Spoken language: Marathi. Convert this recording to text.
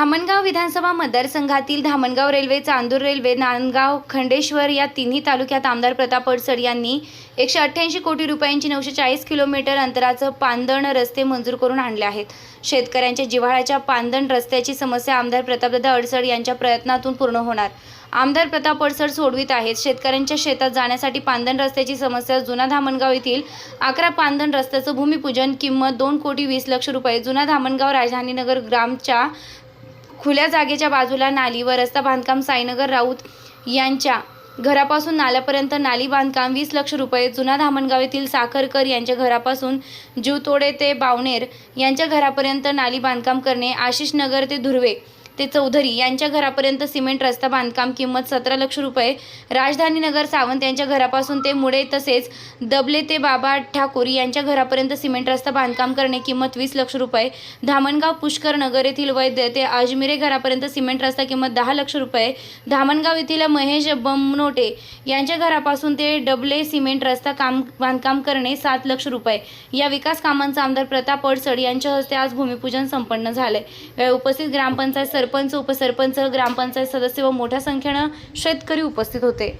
धामणगाव विधानसभा मतदारसंघातील धामणगाव रेल्वे चांदूर रेल्वे नांदगाव खंडेश्वर या तिन्ही तालुक्यात आमदार प्रताप अडसड यांनी एकशे अठ्ठ्याऐंशी कोटी रुपयांची नऊशे चाळीस किलोमीटर अंतराचं पांदण रस्ते मंजूर करून आणले आहेत. शेतकऱ्यांच्या जिव्हाळ्याच्या पांदण रस्त्याची समस्या आमदार प्रतापदादा अडसड यांच्या प्रयत्नातून पूर्ण होणार. आमदार प्रताप अडसड सोडवित आहेत. शेतकऱ्यांच्या शेतात जाण्यासाठी पांदण रस्त्याची समस्या जुना धामणगाव येथील अकरा पांदण रस्त्याचं भूमिपूजन किंमत दोन कोटी वीस लक्ष रुपये. जुना धामणगाव राजधानीनगर ग्रामच्या खुल्या जागेच्या बाजूला नाली व रस्ता बांधकाम साईनगर राऊत यांच्या घरापासून नाल्यापर्यंत नाली बांधकाम वीस लक्ष रुपये जुना धामणगाव येथील साखरकर यांच्या घरापासून जीवतोडे ते बावनेर यांच्या घरापर्यंत नाली बांधकाम करणे आशिष नगर ते धुर्वे ते चौधरी यांच्या घरापर्यंत सिमेंट रस्ता बांधकाम किंमत सतरा लक्ष रुपये. राजधानी नगर सावंत यांच्या घरापासून ते मुळे तसेच दबले ते बाबा ठाकूर यांच्या घरापर्यंत सिमेंट रस्ता बांधकाम करणे किंमत वीस लक्ष रुपये. धामणगाव पुष्कर नगर येथील वैद्य ते अजमिरे घरापर्यंत सिमेंट रस्ता किंमत दहा लक्ष रुपये. धामणगाव येथील महेश बमनोटे यांच्या घरापासून ते डबले सिमेंट रस्ता काम बांधकाम करणे सात लक्ष रुपये. या विकास कामांचं आमदार प्रताप अडसड यांच्या हस्ते आज भूमिपूजन संपन्न झाले उपस्थित ग्रामपंचायत सरपंच उपसरपंच ग्रामपंचायत सदस्य व मोठ्या संख्येनं शेतकरी उपस्थित होते.